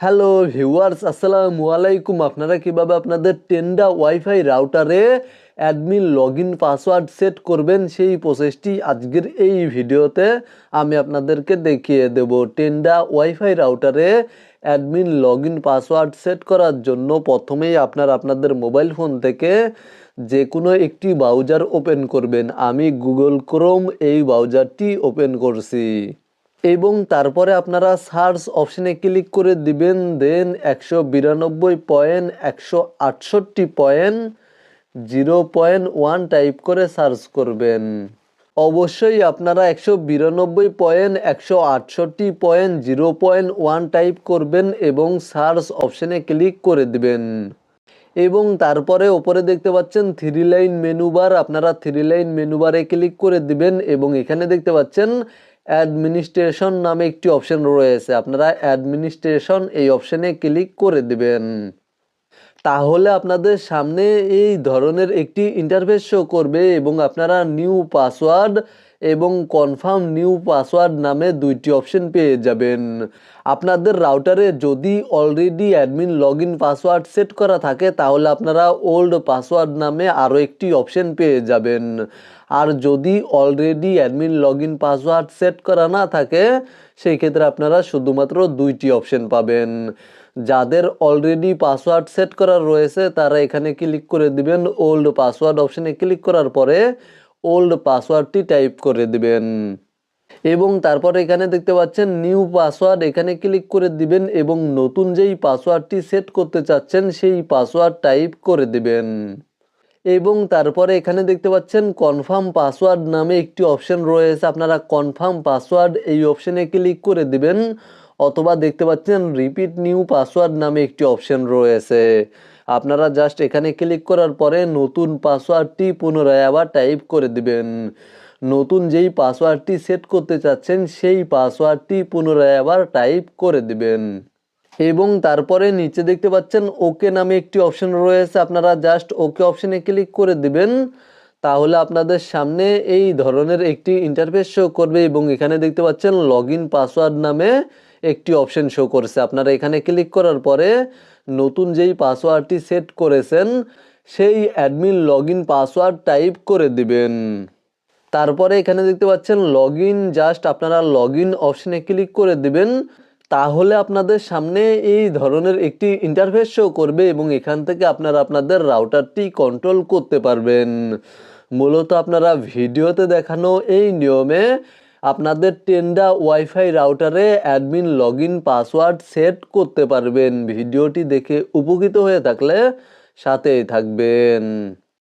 Hello viewers আসসালামু আলাইকুম আপনারা কীভাবে আপনাদের Tenda wifi রাউটারে admin log in password set করবেন, সেই প্রসেসটি আজকের এই ভিডিওতে আমি আপনাদেরকে দেখিয়ে দেব। Tenda wifi রাউটারে admin log in password set করার জন্য প্রথমেই আপনারা আপনাদের মোবাইল ফোন থেকে যে কোনো একটি ব্রাউজার ওপেন করবেন। আমি গুগল ক্রোম এই ব্রাউজারটি ওপেন করছি। এবং তারপরে আপনারা সার্চ অপশনে ক্লিক করে দিবেন, দেন একশো বিরানব্বই পয়েন্ট, একশো আটষট্টি point, zero point one type করে সার্চ করবেন। অবশ্যই আপনারা একশো বিরানব্বই পয়েন্ট, একশো আটষট্টি point, zero point one type করবেন এবং সার্চ অপশনে ক্লিক করে দিবেন। এবং তারপরে ওপরে দেখতে পাচ্ছেন থ্রি লাইন মেনু বার, আপনারা থ্রি লাইন মেনু বারে ক্লিক করে দিবেন এবং এখানে দেখতে পাচ্ছেন অ্যাডমিনিস্ট্রেশন নামে একটি অপশন রয়েছে। আপনারা অ্যাডমিনিস্ট্রেশন এই অপশনে ক্লিক করে দেবেন। তাহলে আপনাদের সামনে এই ধরনের একটি ইন্টারফেস শো করবে এবং আপনারা নিউ পাসওয়ার্ড এবং কনফার্ম নিউ পাসওয়ার্ড নামে দুইটি অপশন পেয়ে যাবেন। আপনাদের রাউটারে যদি already admin log in password set করা থাকে, তাহলে আপনারা ওল্ড পাসওয়ার্ড নামে আরও একটি অপশন পেয়ে যাবেন। আর যদি already admin log in password set করা না থাকে সেই ক্ষেত্রে আপনারা শুধুমাত্র দুইটি অপশন পাবেন। যাদের অলরেডি পাসওয়ার্ড সেট করা রয়েছে, তারা এখানে ক্লিক করে দিবেন ওল্ড পাসওয়ার্ড অপশনে ক্লিক করার পরে ওল্ড পাসওয়ার্ডটি টাইপ করে দিবেন। এবং তারপর এখানে দেখতে পাচ্ছেন নিউ পাসওয়ার্ড এখানে ক্লিক করে দিবেন এবং নতুন যেই পাসওয়ার্ডটি সেট করতে চাচ্ছেন, সেই পাসওয়ার্ড টাইপ করে দিবেন। এবং তারপরে এখানে দেখতে পাচ্ছেন কনফার্ম পাসওয়ার্ড নামে একটি অপশন রয়েছে। আপনারা কনফার্ম পাসওয়ার্ড এই অপশনে ক্লিক করে দিবেন, অথবা দেখতে পাচ্ছেন রিপিট নিউ পাসওয়ার্ড নামে একটি অপশন রয়েছে। আপনারা জাস্ট এখানে ক্লিক করার পরে নতুন পাসওয়ার্ডটি পুনরায় আবার টাইপ করে দিবেন। নতুন যেই পাসওয়ার্ডটি সেট করতে চাচ্ছেন, সেই পাসওয়ার্ডটি পুনরায় আবার টাইপ করে দিবেন। এবং তারপরে নিচে দেখতে পাচ্ছেন ওকে নামে একটি অপশন রয়েছে। আপনারা জাস্ট ওকে অপশনে ক্লিক করে দিবেন। তাহলে আপনাদের সামনে এই ধরনের একটি ইন্টারফেস শো করবে এবং এখানে দেখতে পাচ্ছেন লগ পাসওয়ার্ড নামে একটি অপশন শো করছে। আপনারা এখানে ক্লিক করার পরে নতুন যেই পাসওয়ার্ডটি সেট করেছেন, সেই অ্যাডমিন লগ পাসওয়ার্ড টাইপ করে দিবেন। তারপরে এখানে দেখতে পাচ্ছেন লগ জাস্ট আপনারা লগ ইন অপশনে ক্লিক করে দিবেন, তাহলে আপনাদের সামনে এই ধরনের একটি ইন্টারফেস শো করবে এবং এখান থেকে আপনারা আপনাদের রাউটারটি কন্ট্রোল করতে পারবেন। মূলত আপনারা ভিডিওতে দেখানো এই নিয়মে আপনাদের টেন্ডা ওয়াইফাই রাউটারে অ্যাডমিন লগ পাসওয়ার্ড সেট করতে পারবেন। ভিডিওটি দেখে উপকৃত হয়ে থাকলে সাথেই থাকবেন।